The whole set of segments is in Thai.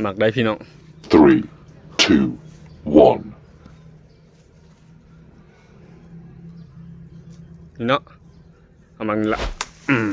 หมักได้พี่น้อง Three, two, one. นี่เนาะเอามันละอืม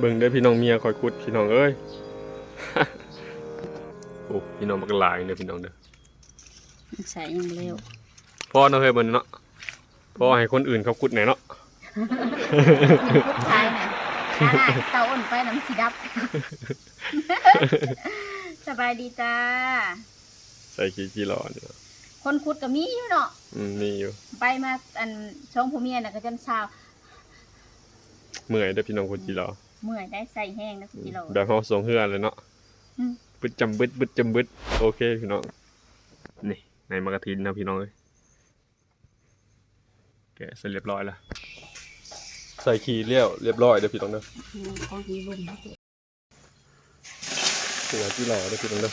เบิ่งได้อพี่น้องเมียคอยคุดพี่น้องเอ้ยโอ้พี่น้องมักหลายเด้อพี่น้องเด้อใส่ยังเร็วพ่อเนาะเฮ้ยเบิ่นเนาะพ่อให้คนอื่นเขาคุดไหนอยเนาะใช่ไหมเตาอ่อนไปน้ำสีดับ สบายดีจ้า ใส่ขี้กี่หลอนี่เนาะคนคุดก็มีอยู่เนาะอืมมีอยู่ ไปมาอันช่องผู้เมียน่ะก็จนเช้าเมื่อยเด้อพี่น้องคนกี่หลอ เมื่อยได้ใส่แห้งนะกิโลแบบเฮาส่งเฮือนเลยเนาะอืมบึดจำบึดบึดจำบึดโอเคพี่น้องนี่ในมากระทินนะพี่น้องเอ้ยแกะเสร็จเรียบร้อยแล้วใส่ขี้เรียวเรียบร้อยเด้อพี่น้องเด้อของฮีรุ่มเสือกี่หลอเด้อพี่น้องเด้อ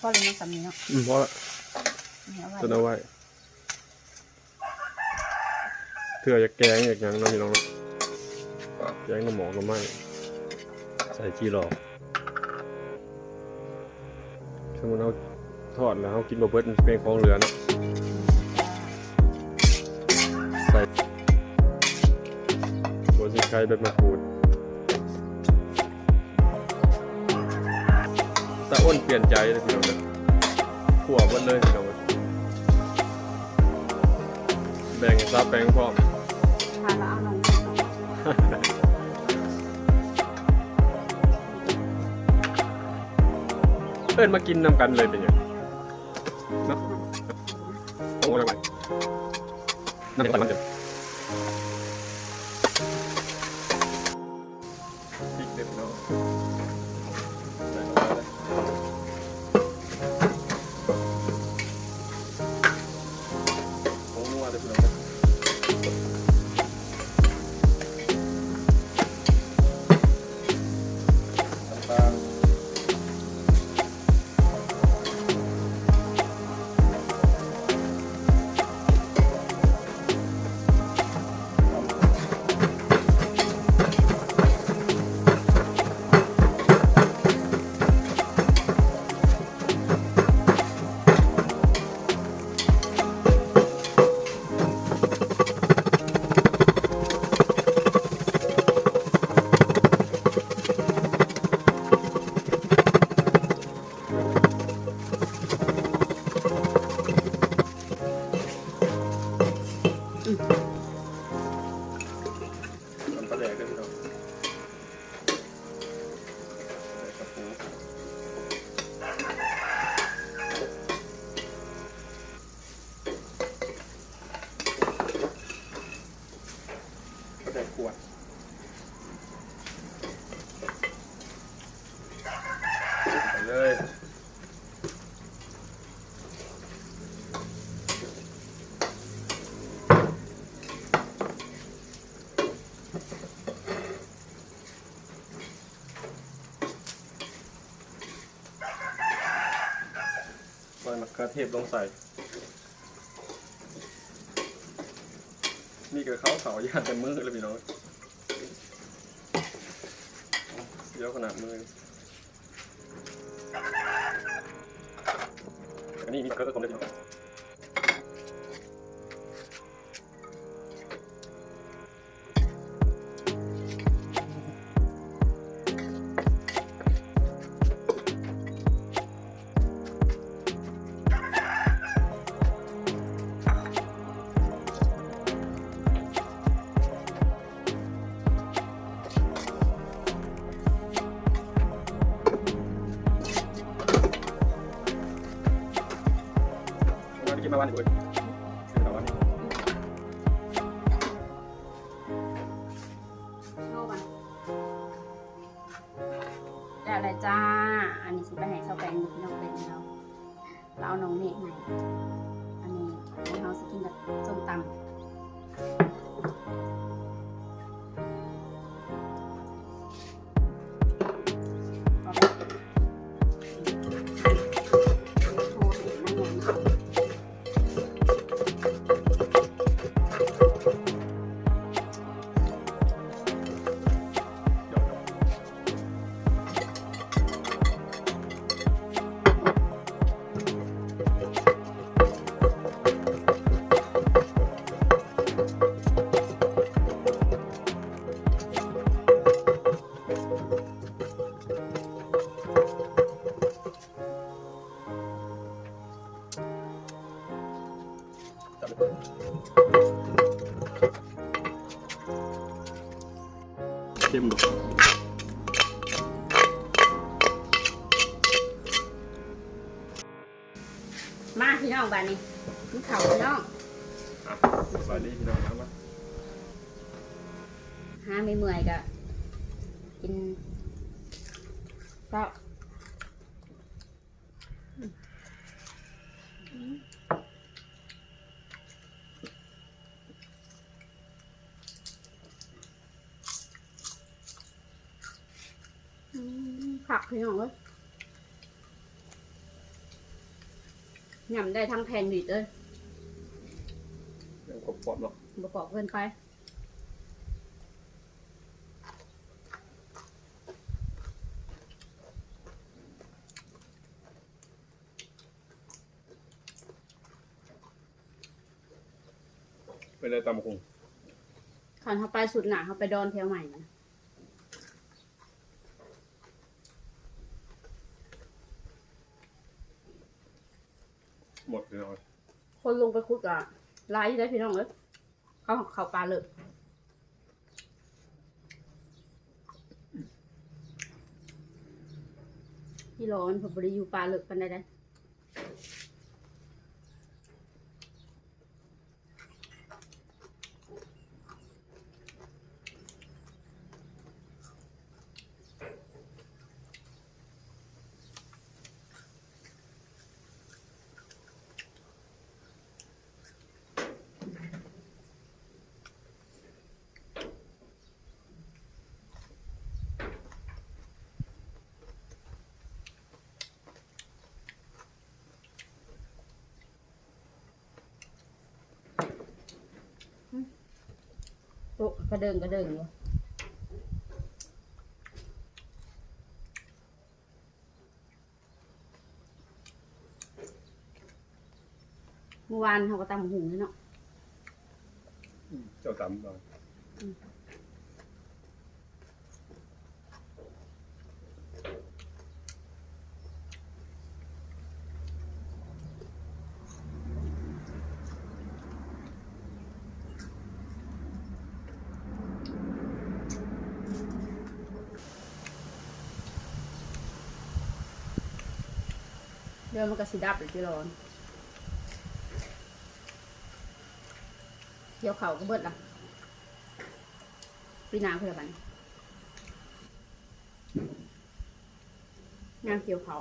พ่อเลยมาสำนีเนาะอืมพอละเอาไว้ต้นเอาไว้เถื่อจะแกงอย่างยังเนาะพี่น้องเนาะแกงน้ำหมอกก็ไม่ใส่กี่หลอสมมติเราทอดแล้วเรากินบะเบิดเป็นของเหลือนะใส่หัวสิไข่แบบมะกรูดตาอ้นเปลี่ยนใจเลยพี่น้องเด้อขั่วหมดเลยพี่น้องแบ่งซับแบ่งพร้อมพาเราเอาลง เอิ้นมากินนำกันเลยเป็นยังเนาะโอ้ยไรน้ำตาลมันเดี๋ยว hmm ระเขือเทศลงใส่ นี่คือเขาเขาย่านกันมือเลยพี่น้องเยอะขนาดมือ อันนี้มีเกลือผมเลยพี่น้อง เราไมาพี่น้องบ้านนี้มีเข่าวพี่น้องอะสวัสดีพี่น้องครับหาไม่เมื่อยก็กินก็ผักพี่น้องเอ้ย ยำได้ทั้งแพงดีเลยยังกรอบกรอบเนาะบกรอบเกินไป ไปเลยตำคงคันเขาไปสุดหนาเขาไปดอนแถวใหม่นะ หมดพี่น้องคนลงไปคุดอะลายที่ได้พี่น้องเลยเขาเขาปลาเลยพี่ร้อนผมบริยูปลาเลิกปันได้ ต๊ะกระเดิงกระเดิงอยู่เมื่อวานเขาก็ตำหุงเลยเนาะ เจ้าตำเรา เดี๋ยวมันก็สิดับหรือจะร้อนเดี๋ยวเขาก็เบิดละปีหนาเพื่อบันยงานเกี่ยวเขา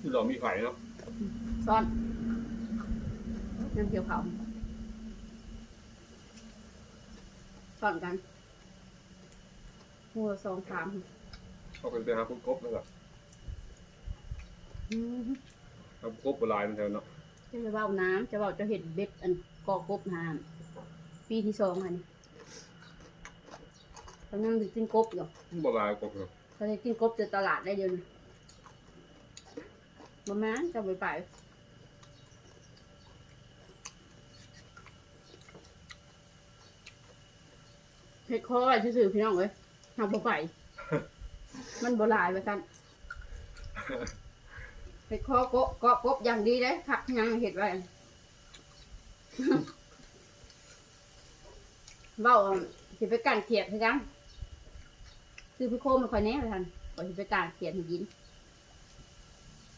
ที่เรามีไข่เนาะซ่อนงานเกี่ยวเขาซ่อนกันหัวสองสามเขาเป็นไปหาคุณกบแล้วก็อื มหาคุณกบโบราณมันแถวเนาะจะไปเบ้าน้ำจะเบ้าจะเห็ดเบ็ดอันกอกบน้ำปีที่สองอันนี้ตอนนั้นมันกินกบอยู่โบราณกบเนาะเขาจะกินกบจะตลาดได้เดียวนะประมาณจะไปไปเห็ดคอไว้ซื่อๆพี่น้องเลยทำบ่ไป มันโบราณไปสั่น เห็ดคอโกะเกาะกบอย่างดีเลยคักยังเห็ดไว้เบ้าสิไปกันเขียดคือกันซื้อไปโคมมาคอยแน่ไปทันคอยสิไปกันเขียดให้กิน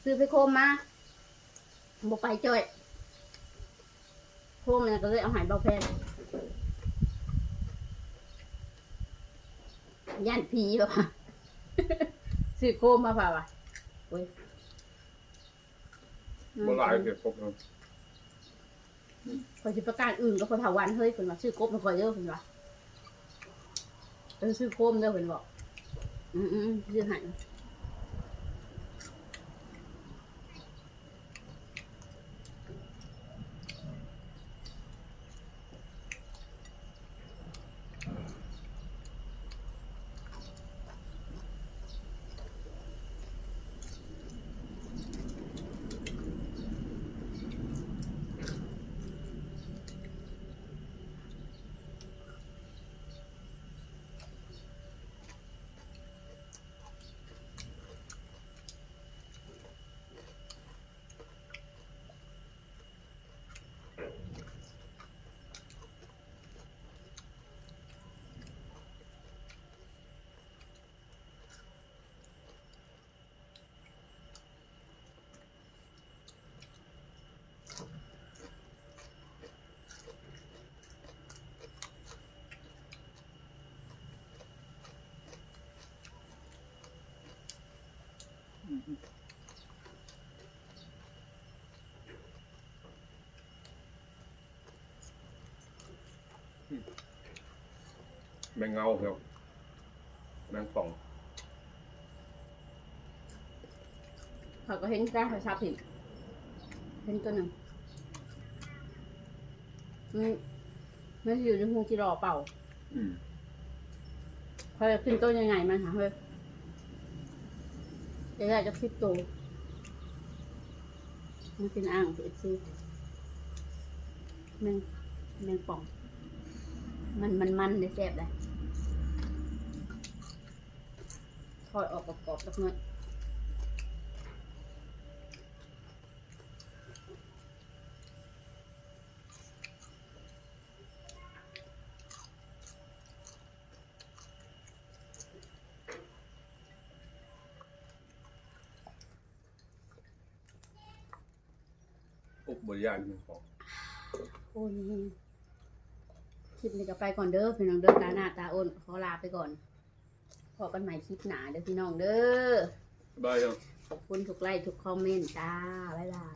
ซื้อไปโคมมาบอกไปจ่อยโคมเนี่ยก็เลยเอาหายเบาแพงย่านผีแบบว่าซื้อโคมมาเปล่าวะโอ้ย โบราณเก็บกบเนาะคอยสิประกาศอื่นก็คนถาวันเฮ้ยคนว่าซื้อกบมาคอยเด้อคนว่าเออซื้อโคมเด้อคนบอกอืมอืมซื้อใหา แมงเงาครับแมงป่องเขาก็เห็นการเขาชับเห็นเห็นตัวหนึ่งมันมันอยู่ในหูที่รอเป่าอืมเขาจะขึ้นต้นยังไงมันหาเฮ้ย จะได้จะคิดตัวมันเป็นอ่างเป็นซีแมงแมงป่อง มันมันมันเลยแซ่บเลยทอดออกกรอบๆสักหน่อย อุบบริยานแมงป่องโอ้ยคลิปนี้ก็ไปก่อนเด้อพี่น้องเด้อตาหน้าตาอ้นขอลาไปก่อนพอกันใหม่คลิปหนาเด้อพี่น้องเด้อบายเนาะ ขอบคุณทุกไลค์ทุกคอมเมนต์จ้าบ๊ายบาย